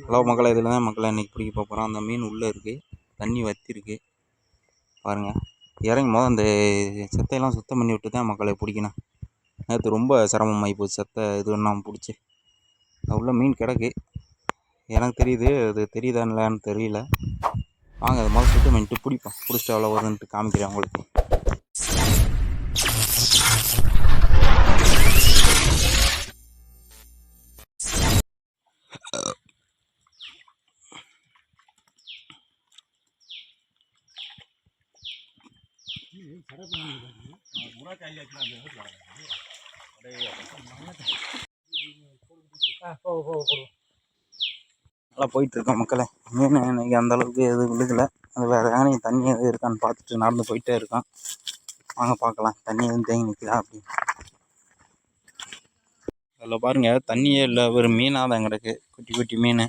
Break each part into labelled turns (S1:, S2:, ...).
S1: Hello மக்களை இதில் தான் மக்களை இன்றைக்கி பிடிக்க போகிறோம் அந்த மீன் உள்ளே இருக்குது தண்ணி வத்திருக்கு. பாருங்கள் இறங்கும் போது அந்த செத்தையெல்லாம் சுத்தம் பண்ணி விட்டு தான் மக்களை பிடிக்கணும். நேற்று ரொம்ப சிரமமாகி போச்சு செத்தை இது ஒன்றாம பிடிச்சி. அது உள்ள மீன் கிடக்கு. எனக்கு தெரியுது அது தெரியுதா இல்லையான்னு தெரியல. வாங்க அது மாதிரி சுத்தம் பண்ணிட்டு பிடிப்போம். பிடிச்சிட்டு அவ்வளோ வருதுன்ட்டு காமிக்கிறேன் உங்களுக்கு. நல்லா போயிட்டுருக்கோம் மக்களே. மீன் இன்னைக்கு அந்த அளவுக்கு எதுவும் விழுகலை. அது வேறு யானையும் தண்ணி எதுவும் இருக்கான்னு பார்த்துட்டு நடந்து போயிட்டே இருக்கோம். வாங்க பார்க்கலாம். தண்ணி எதுவும் தேங்கி நிற்கிறா அப்படின்னு. அதில் பாருங்கள் தண்ணியே இல்லை. ஒரு மீனாக தான் கிடக்கு. குட்டி குட்டி மீன்.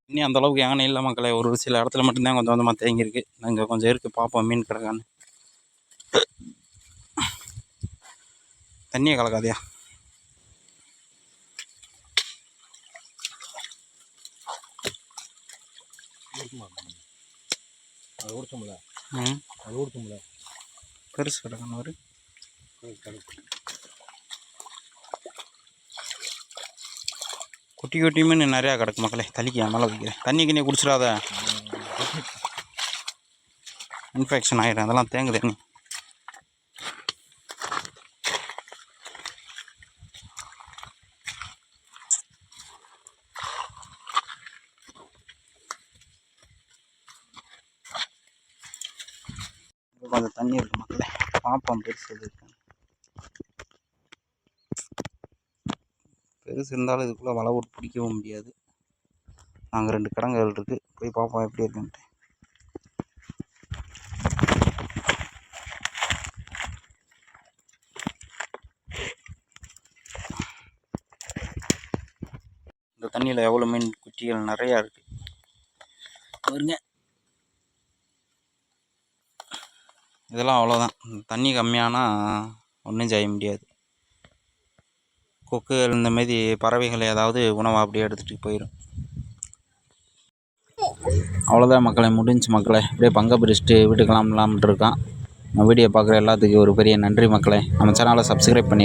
S1: தண்ணி அந்த அளவுக்கு யானை இல்லை மக்களே ஒரு சில இடத்துல மட்டும்தான் கொஞ்சம் கொஞ்சமாக தேங்கியிருக்கு. அங்கே கொஞ்சம் இருக்குது பார்ப்போம் மீன் கிடக்கான்னு. தண்ணியை கலக்காதயா?
S2: அது ஓடிச்சோம்ல
S1: ம்.
S2: அது ஓடிச்சோம்ல
S1: பெருசு கிடக்கணும் ஒரு. குட்டி குட்டி மீன் நிறையா கிடக்கு மக்களே. தலிக்க மேலே வைக்கிறேன் தண்ணி கிண்ணி குடிச்சிடாத. இன்ஃபெக்ஷன் ஆயிடும் அதெல்லாம் தேங்கு தண்ணி கொஞ்சம் தண்ணி இருக்கு மக்களே. பார்ப்போம் பெருசு இருக்கு பெருசு இருந்தாலும் இதுக்குள்ளே வலை போட்டு பிடிக்கவும் முடியாது. நாங்கள் ரெண்டு கிடங்குகள் இருக்குது போய் பார்ப்போம் எப்படி இருக்குன்ட்டு. இந்த தண்ணியில் எவ்வளோ மீன் குட்டிகள் நிறையா இருக்குது பாருங்க. இதெல்லாம் அவ்வளோதான் தண்ணி கம்மியானா ஒன்றும் செய்ய முடியாது. கொக்குகள் இந்த மாதிரி பறவைகள் ஏதாவது உணவை அப்படியே எடுத்துகிட்டு போயிடும் அவ்வளோதான் மக்களை முடிஞ்சு மக்களை. அப்படியே பங்க பிரிச்சுட்டு வீட்டுக்கெல்லாம் இருக்கான். நம்ம வீடியோ பார்க்குற எல்லாத்துக்கும் ஒரு பெரிய நன்றி மக்களை. நம்ம சேனலை சப்ஸ்கிரைப் பண்ணி